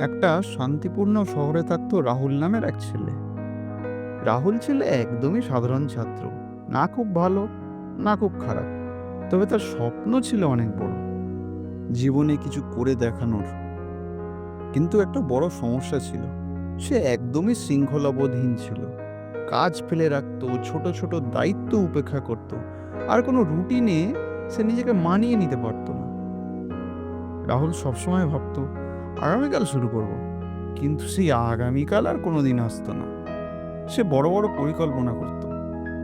একটা শান্তিপূর্ণ শহরে থাকতো রাহুল নামের এক ছেলে। রাহুল ছিল একদমই সাধারণ ছাত্র, না খুব ভালো, না খুব খারাপ, তবে তার স্বপ্ন ছিল অনেক বড়। জীবনে কিছু করে দেখানোর। কিন্তু একটা বড় সমস্যা ছিল, সে একদমই শৃঙ্খলাবোধহীন ছিল। কাজ ফেলে রাখতো, ছোট ছোট দায়িত্ব উপেক্ষা করত, আর কোনো রুটিনে সে নিজেকে মানিয়ে নিতে পারতো না। রাহুল সবসময় ভাবতো আগামীকাল শুরু করব। কিন্তু সেই আগামীকাল আর কোনোদিন আসতো না। সে বড় বড় পরিকল্পনা করত,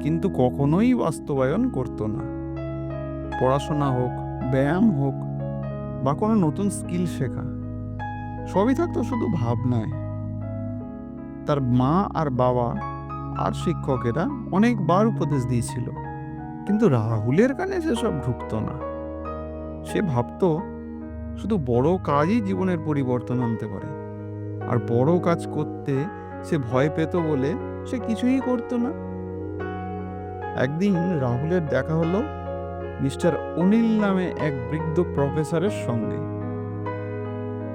কিন্তু কখনোই বাস্তবায়ন করতো না। পড়াশোনা হোক, ব্যায়াম হোক, বা কোনো নতুন স্কিল শেখা, সবই থাকতো শুধু ভাবনায়। তার মা আর বাবা আর শিক্ষকেরা অনেকবার উপদেশ দিয়েছিল, কিন্তু রাহুলের কানে সেসব ঢুকতো না। সে ভাবতো শুধু বড় কাজই জীবনের পরিবর্তন আনতে পারে। আর বড় কাজ করতে সে ভয় পেত বলে সে কিছুই করতো না। একদিন রাহুলের দেখা হলো মিস্টার অনিল নামে এক বৃদ্ধ প্রফেসরের সঙ্গে।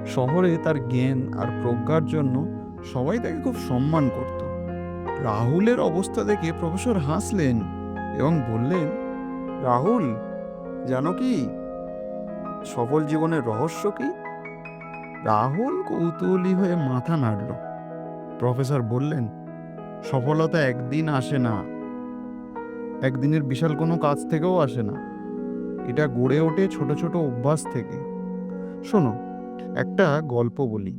শহরে তার জ্ঞান আর প্রজ্ঞার জন্য সবাই তাকে খুব সম্মান করত। রাহুলের অবস্থা দেখে প্রফেসর হাসলেন এবং বললেন, রাহুল, জানো কি? সফল জীবনের রহস্য কি? রাহুল কৌতূহলী হয়ে মাথা নাড়ল। প্রফেসর বললেন, সফলতা একদিন আসে না। একদিনের বিশাল কোনো কাজ থেকেও আসে না। এটা গড়ে ওঠে ছোট ছোট অভ্যাস থেকে। শোনো, একটা গল্প বলি।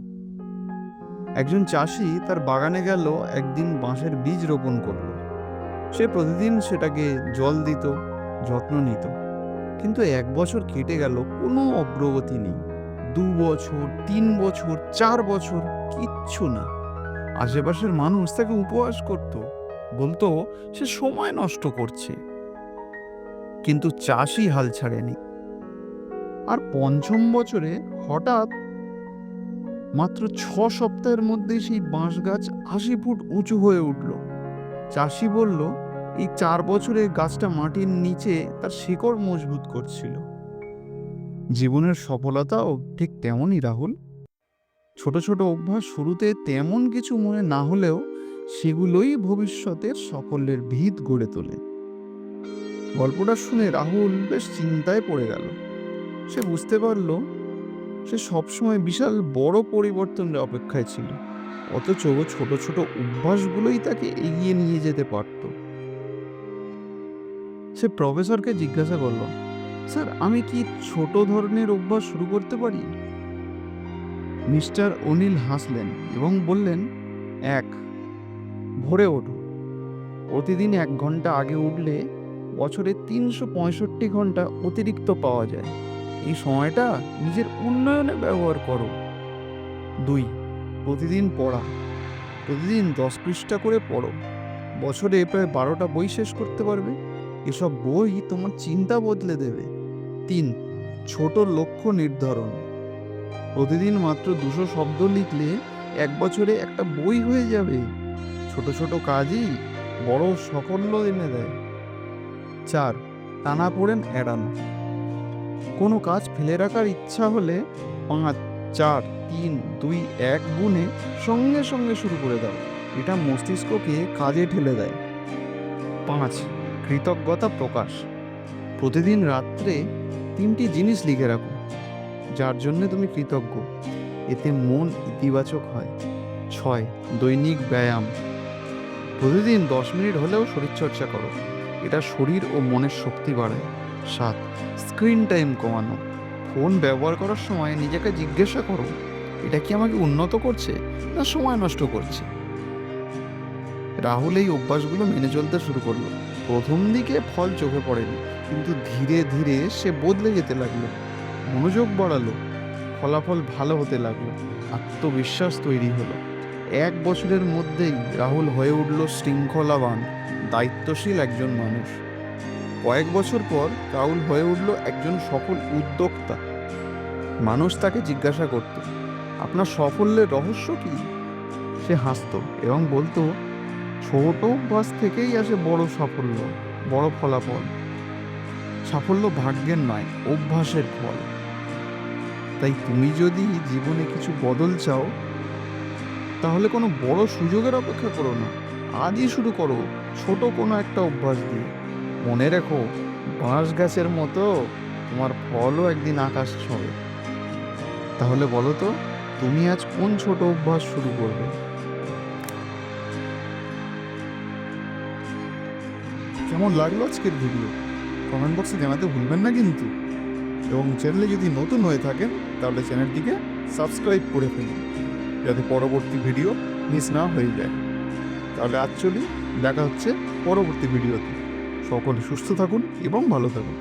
একজন চাষি তার বাগানে গেল, একদিন বাঁশের বীজ রোপণ করল। সে প্রতিদিন সেটাকে জল দিত, যত্ন নিত। কিন্তু এক বছর কেটে গেল, কোনো অগ্রগতি নেই। দু বছর, তিন বছর, চার বছর, কিচ্ছু না। আশেপাশের মানুষ তাকে উপহাস করত, বলতো, সে সময় নষ্ট করছে। কিন্তু চাষি হাল ছাড়েনি। আর পঞ্চম বছরে হঠাৎ মাত্র ছ সপ্তাহের মধ্যে সেই বাঁশ গাছ আশি ফুট উঁচু হয়ে উঠল। চাষি বলল এই চার বছরে গাছটা মাটির নিচে তার শিকড় মজবুত করছিল। জীবনের সফলতাও ঠিক তেমনই, রাহুল। ছোট ছোট অভ্যাস শুরুতে তেমন কিছু মনে না হলেও সেগুলোই ভবিষ্যতের সাফল্যের ভিত গড়ে তোলে। গল্পটা শুনে রাহুল বেশ চিন্তায় পড়ে গেল। সে বুঝতে পারল, সে সবসময় বিশাল বড় পরিবর্তনের অপেক্ষায় ছিল। অথচ ছোট ছোট অভ্যাসগুলোই তাকে এগিয়ে নিয়ে যেতে পারতো। সে প্রফেসরকে জিজ্ঞাসা করল, স্যার, আমি কি ছোট ধরনের অভ্যাস শুরু করতে পারি? মিস্টার অনিল হাসলেন এবং বললেন, এক, ভোরে ওঠো। প্রতিদিন এক ঘণ্টা আগে উঠলে বছরে তিনশো পঁয়ষট্টি ঘণ্টা অতিরিক্ত পাওয়া যায়। এই সময়টা নিজের উন্নয়নে ব্যবহার করো। দুই, প্রতিদিন পড়া। প্রতিদিন দশ পৃষ্ঠা করে পড়ো। বছরে প্রায় বারোটা বই শেষ করতে পারবে। এসব বই তোমার চিন্তা বদলে দেবে। তিন, ছোট লক্ষ্য নির্ধারণ। প্রতিদিন মাত্র দুশো শব্দ লিখলে এক বছরে একটা বই হয়ে যাবে। ছোট ছোট কাজই বড় সাফল্য এনে দেয়। চার, টানা পড়েন এড়ানো। কোনো কাজ ফেলে রাখার ইচ্ছা হলে পাঁচ, চার, তিন, দুই, এক গুণে সঙ্গে সঙ্গে শুরু করে দাও। এটা মস্তিষ্ককে কাজে ঠেলে দেয়। পাঁচ কৃতজ্ঞতা প্রকাশ। প্রতিদিন রাত্রে তিনটি জিনিস লিখে রাখো, যার জন্য তুমি কৃতজ্ঞ। এতে মন ইতিবাচক হয়। ছয়, দৈনিক ব্যায়াম। প্রতিদিন দশ মিনিট হলেও শরীরচর্চা করো। এটা শরীর ও মনের শক্তি বাড়ায়। সাত, স্ক্রিন টাইম কমানো। ফোন ব্যবহার করার সময় নিজেকে জিজ্ঞাসা করো, এটা কি আমাকে উন্নত করছে না সময় নষ্ট করছে? রাহুল এই অভ্যাসগুলো মেনে চলতে শুরু করল। প্রথম দিকে ফল চোখে পড়েনি, কিন্তু ধীরে ধীরে সে বদলে যেতে লাগল। মনোযোগ বাড়ালো, ফলাফল ভালো হতে লাগল, আত্মবিশ্বাস তৈরি হলো। এক বছরের মধ্যেই রাহুল হয়ে উঠল শৃঙ্খলাবান, দায়িত্বশীল একজন মানুষ। কয়েক বছর পর রাহুল হয়ে উঠল একজন সফল উদ্যোক্তা। মানুষ তাকে জিজ্ঞাসা করত, আপনার সাফল্যের রহস্য কি? সে হাসতো এবং বলতো ছোট অভ্যাস থেকেই আসে বড় সাফল্য, বড় ফলাফল। সাফল্য ভাগ্যের নয়, অভ্যাসের ফল। তাই তুমি যদি জীবনে কিছু বদল চাও, তাহলে কোনো বড় সুযোগের অপেক্ষা করো না। আজই শুরু করো, ছোট কোনো একটা অভ্যাস দিয়ে। মনে রেখো, বাঁশ গাছের মতো তোমার ফলও একদিন আকাশ ছবে তাহলে বলো তো, তুমি আজ কোন ছোট অভ্যাস শুরু করবে? কেমন লাগল আজকের ভিডিও কমেন্ট বক্সে জানাতে ভুলবেন না কিন্তু। এবং চ্যানেলে যদি নতুন হয়ে থাকেন, তাহলে চ্যানেলটিকে সাবস্ক্রাইব করে ফেলুন, যাতে পরবর্তী ভিডিও মিস না হয়ে যায়। তাহলে আজ চলি দেখা হচ্ছে পরবর্তী ভিডিওতে সকলে সুস্থ থাকুন এবং ভালো থাকুন।